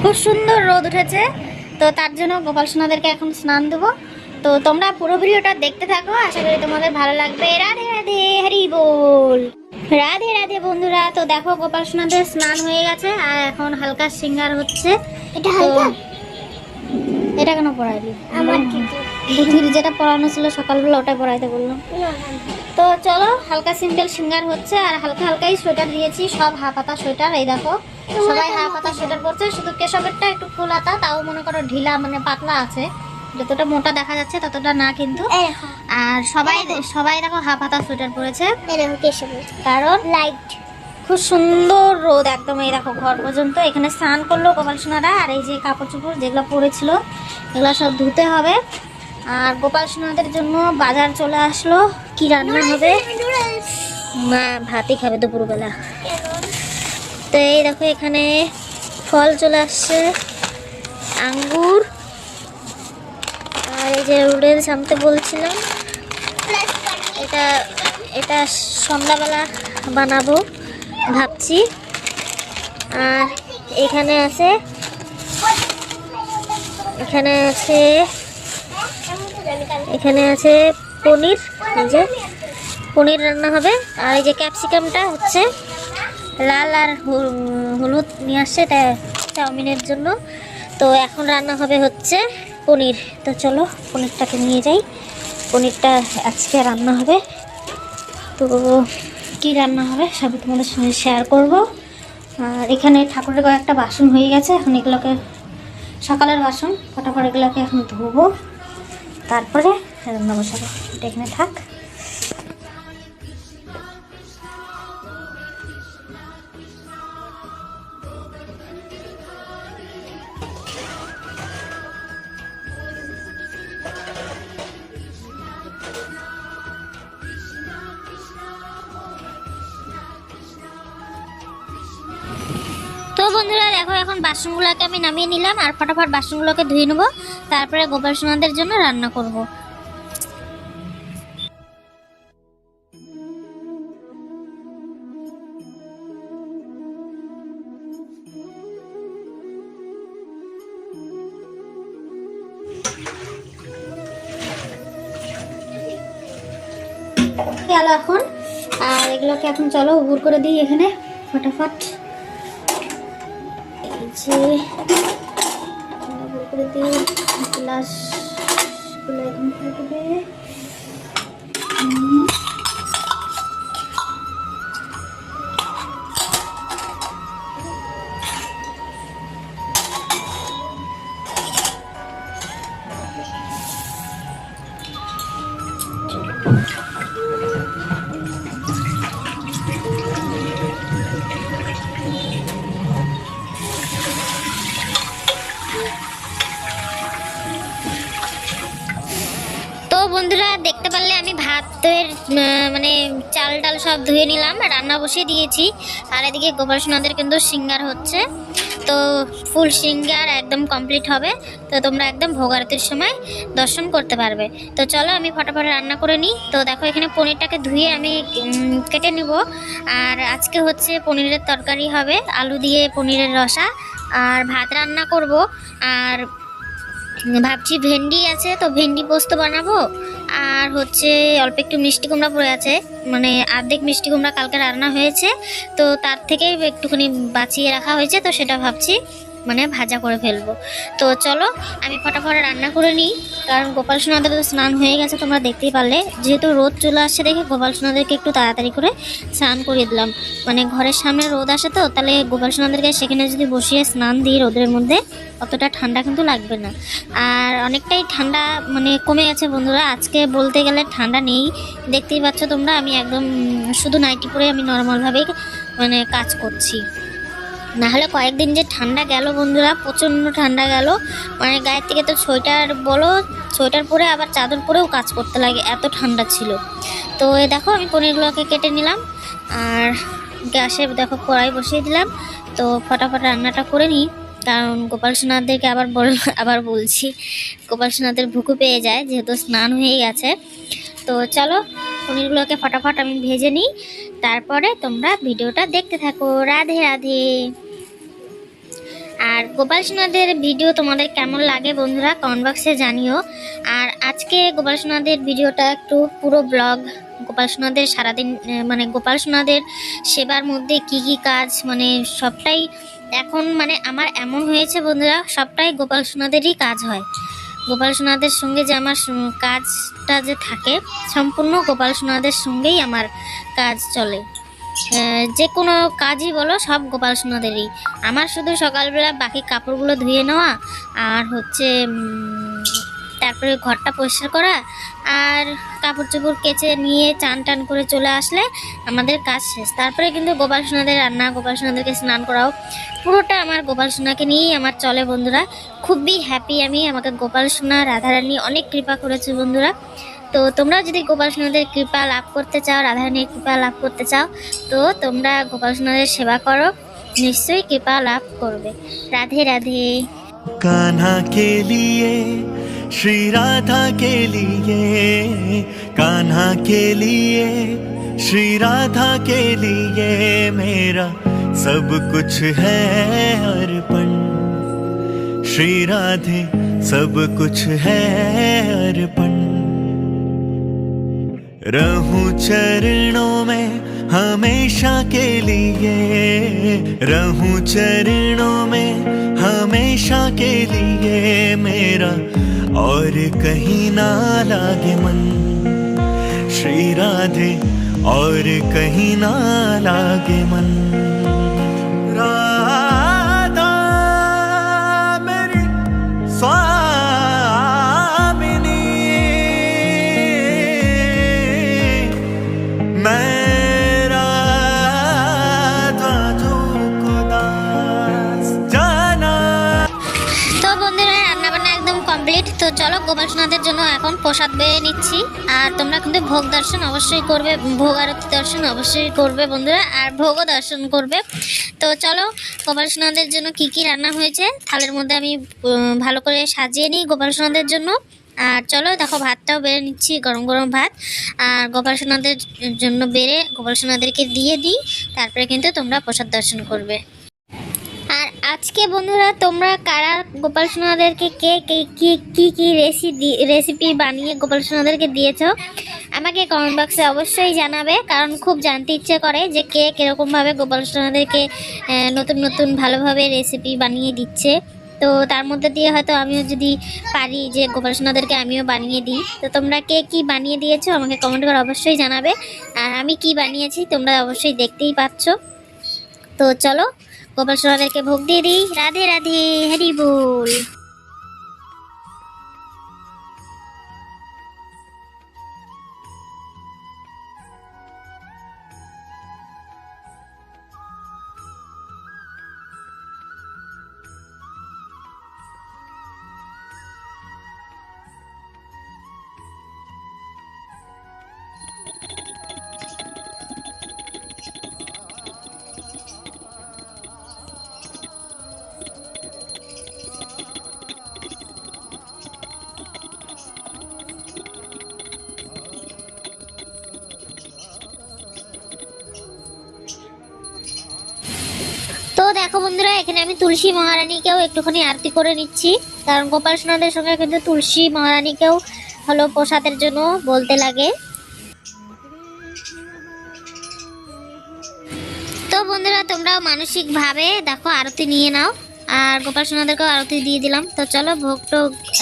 খুব সুন্দর রোদ উঠেছে। তো তার জন্য গোপাল সোনাদেরকে এখন স্নান দেবো। তো তোমরা পুরো ভিডিওটা দেখতে থাকো। আশা করি তোমাদের ভালো লাগবে। রাধে রাধে হরি বল। রাধে রাধে বন্ধুরা তো দেখো গোপাল সোনাদের স্নান হয়ে গেছে আর এখন হালকা সিঙ্গার হচ্ছে। এটা হালকা? এটা কেন পড়াইলি আমার বুদ্ধির যেটা পড়ানো ছিল সকালবেলা ওটা পড়াইতে বললাম তো চলো হালকা সিম্পল সিঙ্গার হচ্ছে আর হালকা হালকাই সোয়েটার দিয়েছি। সব হা পাতা সোয়েটার এই দেখো। সবাই হা পাতা সোয়েটার পরছে শুধু কেশবেরটা একটু ফুল হাতা তাও মনে করো ঢিলা মানে পাতলা আছে। যতটা মোটা দেখা যাচ্ছে ততটা না কিন্তু। আর সবাই সবাই দেখো হাফ পাতা সোয়েটার পরেছে। কারণ লাইট। খুব সুন্দর রোদ একদম এই দেখো ঘর পর্যন্ত। এখানে স্নান করল গোপাল সোনারা আর এই যে কাপড় চোপড় যেগুলো পরেছিল এগুলো সব ধুতে হবে। আর গোপাল সোনাদের জন্য বাজার চলে আসলো। কি রান্না হবে? মা ভাতই খাবে দুপুরবেলা। তো এই দেখো এখানে ফল চলে আসছে, আঙ্গুর, আর এই যে রুডেল সামতে বলছিলাম। এটা এটা সন্ধ্যাবেলা বানাবো, ভাবছি। আর এখানে আছে এখানে আছে এখানে আছে পনির যে পনির রান্না হবে। আর এই যে ক্যাপসিকামটা হচ্ছে লাল আর হল- হলুদ নিয়ে আসছে, এটা চাউমিনের জন্য। তো এখন রান্না হবে হচ্ছে পনির। তো চলো, পনিরটাকে নিয়ে যাই। পনিরটা আজকে রান্না হবে। তো কি রান্না হবে সবই তোমাদের সঙ্গে শেয়ার করব। আর এখানে ঠাকুরের কয়েকটা বাসন হয়ে গেছে, এখন এগুলোকে সকালের বাসন। ফটাফট এগুলোকে এখন ধোবো। তারপরে রান্না বসাবো। এটা এখানে থাক। বন্ধুরা, দেখো এখন বাসনগুলোকে আমি নামিয়ে নিলাম আর ফটাফট বাসনগুলোকে ধুয়ে নেব। তারপরে গোপাল সোনাদের জন্য রান্না করব। এখন। আর এগুলোকে এখন চলো উবুর করে দিই এখানে, ফটাফট। উবুর করে থাকবে। বন্ধুরা, দেখতে পারলে আমি ভাতের মানে চাল ডাল সব ধুয়ে নিলাম, রান্না বসিয়ে দিয়েছি। আর এদিকে গোপাল সোনাদের কিন্তু সিঙ্গার হচ্ছে। তো ফুল সিঙ্গার একদম কমপ্লিট হবে। তো তোমরা একদম ভোগারতির সময় দর্শন করতে পারবে। তো চলো আমি ফটাফট রান্না করে নিই। তো দেখো এখানে পনিরটাকে ধুয়ে আমি কেটে নিব। আর আজকে হচ্ছে পনিরের তরকারি হবে, আলু দিয়ে পনিরের রসা। আর ভাত রান্না করব। আর ভাবছি ভেন্ডি আছে, তো ভেন্ডি পোস্ত বানাবো। আর হচ্ছে অল্প একটু মিষ্টি কুমড়া পড়ে আছে। মানে অর্ধেক মিষ্টি কুমড়া কালকে রান্না হয়েছে, তো তার থেকেই একটুখানি বাঁচিয়ে রাখা হয়েছে, তো সেটা ভাবছি মানে ভাজা করে ফেলব। তো চলো, আমি ফটাফট রান্না করে নিই। কারণ গোপাল সোনাদের তো স্নান হয়ে গেছে, তোমরা দেখতেই পারলে। যেহেতু রোদ চলে আসছে দেখে গোপাল সোনাদেরকে একটু তাড়াতাড়ি করে স্নান করিয়ে দিলাম। মানে ঘরের সামনে রোদ আসে তো, তাহলে গোপাল সোনাদেরকে সেখানে যদি বসিয়ে স্নান দিই রোদের মধ্যে, অতটা ঠান্ডা কিন্তু লাগবে না। আর অনেকটাই ঠান্ডা মানে কমে গেছে বন্ধুরা, আজকে বলতে গেলে ঠান্ডা নেই। দেখতেই পাচ্ছ তোমরা, আমি একদম শুধু নাইটি পরে আমি নর্মালভাবেই মানে কাজ করছি। না হলে কয়েকদিন যে ঠান্ডা গেল বন্ধুরা, প্রচণ্ড ঠান্ডা গেল। মানে গায়ের থেকে তো সোয়েটার বলো সোয়েটার পরে আবার চাদর পরেও কাজ করতে লাগে, এত ঠান্ডা ছিল। তো এই দেখো, আমি পনিরগুলোকে কেটে নিলাম, আর গ্যাসে দেখো কড়াই বসিয়ে দিলাম। তো ফটাফট রান্নাটা করে নিই, কারণ গোপাল সোনাদেরকে আবার বল, আবার বলছি, গোপাল সোনাদের ভুকু পেয়ে যায়, যেহেতু স্নান হয়ে গেছে। তো চলো, পনিরগুলোকে ফটাফট আমি ভেজে নিই, তারপরে তোমরা ভিডিওটা দেখতে থাকো। রাধে রাধে। আর গোপাল সোনাদের ভিডিও তোমাদের কেমন লাগে বন্ধুরা কমেন্ট বক্সে জানিও। আর আজকে গোপাল সোনাদের ভিডিওটা একটু পুরো ব্লগ, গোপাল সোনাদের সারাদিন মানে গোপাল সোনাদের সেবার মধ্যে কি কি কাজ মানে সবটাই এখন মানে আমার এমন হয়েছে বন্ধুরা, সবটাই গোপাল সোনাদেরই কাজ হয়। গোপাল সোনাদের সঙ্গে যে আমার কাজটা যে থাকে, সম্পূর্ণ গোপাল সোনাদের সঙ্গেই আমার কাজ চলে। যে কোনো কাজই বলো, সব গোপাল সোনাদেরই। আমার শুধু সকালবেলা বাকি কাপড়গুলো ধুয়ে নেওয়া, আর হচ্ছে তারপরে ঘরটা পরিষ্কার করা, আর কাপড় চোপড় কেচে নিয়ে চান টান করে চলে আসলে আমাদের কাজ শেষ। তারপরে কিন্তু গোপাল সোনাদের রান্না, গোপাল সোনাদেরকে স্নান করাও। পুরোটা আমার গোপাল সোনাকে নিয়েই আমার চলে বন্ধুরা। খুবই হ্যাপি আমি, আমাকে গোপাল সোনা, রাধারানী অনেক কৃপা করেছে বন্ধুরা। তো তোমরা যদি গোপাল সোনাদের কৃপা লাভ করতে চাও রাধারানীর কৃপা লাভ করতে চাও তো তোমরা গোপাল সোনাদের সেবা করো নিশ্চয়ই কৃপা লাভ করবে রাধে রাধে कान्हा के लिए श्री राधा के लिए कान्हा के लिए श्री राधा के लिए मेरा सब कुछ है अर्पण श्री राधे सब कुछ है अर्पण रहूँ चरणों में हमेशा के लिए। रहूँ चरणों में हमेशा के लिए मेरा और कहीं ना लागे मन। श्री राधे, और कहीं ना लागे मन। গোপাল জন্য এখন প্রসাদ বেড়ে নিচ্ছি। আর তোমরা কিন্তু ভোগ দর্শন অবশ্যই করবে, ভোগ আরতি দর্শন অবশ্যই করবে বন্ধুরা, আর ভোগও দর্শন করবে। তো চলো গোপাল সোনাদের জন্য কি কি রান্না হয়েছে, থালের মধ্যে আমি ভালো করে সাজিয়ে নিই গোপাল সোনাদের জন্য। আর চলো, দেখো, ভাতটাও বেড়ে নিচ্ছি, গরম গরম ভাত। আর গোপাল সোনাদের জন্য বেড়ে গোপাল সোনাদেরকে দিয়ে দিই, তারপরে কিন্তু তোমরা প্রসাদ দর্শন করবে। আর আজকে বন্ধুরা তোমরা কারা গোপাল সোনাদেরকে কে কে কি কী কি রেসিপি রেসিপি বানিয়ে গোপাল সোনাদেরকে দিয়েছ, আমাকে কমেন্ট বক্সে অবশ্যই জানাবে, কারণ খুব জানতে ইচ্ছে করে যে কে কীরকমভাবে গোপাল সোনাদেরকে নতুন নতুন ভালোভাবে রেসিপি বানিয়ে দিচ্ছে। তো তার মধ্যে দিয়ে হয়তো আমিও যদি পারি যে গোপাল সোনাদেরকে আমিও বানিয়ে দিই। তো তোমরা কে কি বানিয়ে দিয়েছ আমাকে কমেন্ট করে অবশ্যই জানাবে। আর আমি কি বানিয়েছি তোমরা অবশ্যই দেখতেই পাচ্ছ। তো চলো গোপাল সোনাদেরকে ভোগ দিয়ে দিই। রাধে রাধে হরি বল। দেখো বন্ধুরা, এখানে আমি তুলসী মহারানীকেও একটুখানি আরতি করে নিচ্ছি। কারণ গোপাল সোনাদের সঙ্গে কিন্তু তুলসী মহারানীকেও হলো প্রসাদের জন্য বলতে লাগে। তো বন্ধুরা, তোমরাও মানসিকভাবে দেখো আরতি নিয়ে নাও। আর গোপাল সোনাদেরকেও আরতি দিয়ে দিলাম। তো চলো, ভোগ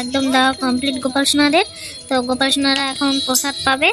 একদম দেওয়া কমপ্লিট গোপাল সোনাদের। তো গোপাল সোনারা এখন প্রসাদ পাবে।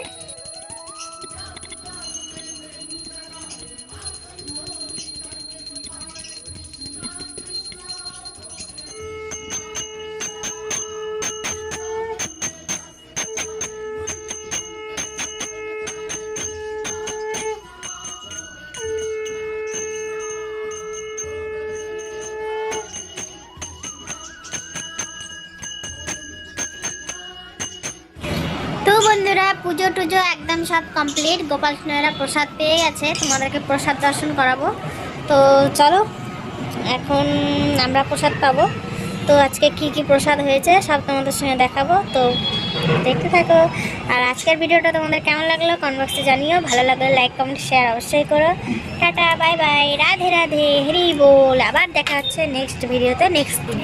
বন্ধুরা, পুজো টুজো একদম সব কমপ্লিট গোপাল সোনারা প্রসাদ পেয়ে গেছে। তোমাদেরকে প্রসাদ দর্শন করাবো। তো চলো, এখন আমরা প্রসাদ পাবো। তো আজকে কি কি প্রসাদ হয়েছে সব তোমাদের সঙ্গে দেখাবো। তো দেখতে থাকো। আর আজকের ভিডিওটা তোমাদের কেমন লাগল কমেন্ট বক্সে জানিও। ভালো লাগলে লাইক কমেন্ট শেয়ার অবশ্যই করো। Tata bye bye Radhe Radhe. Hari বল। আবার দেখা হচ্ছে নেক্সট ভিডিওতে নেক্সট দিন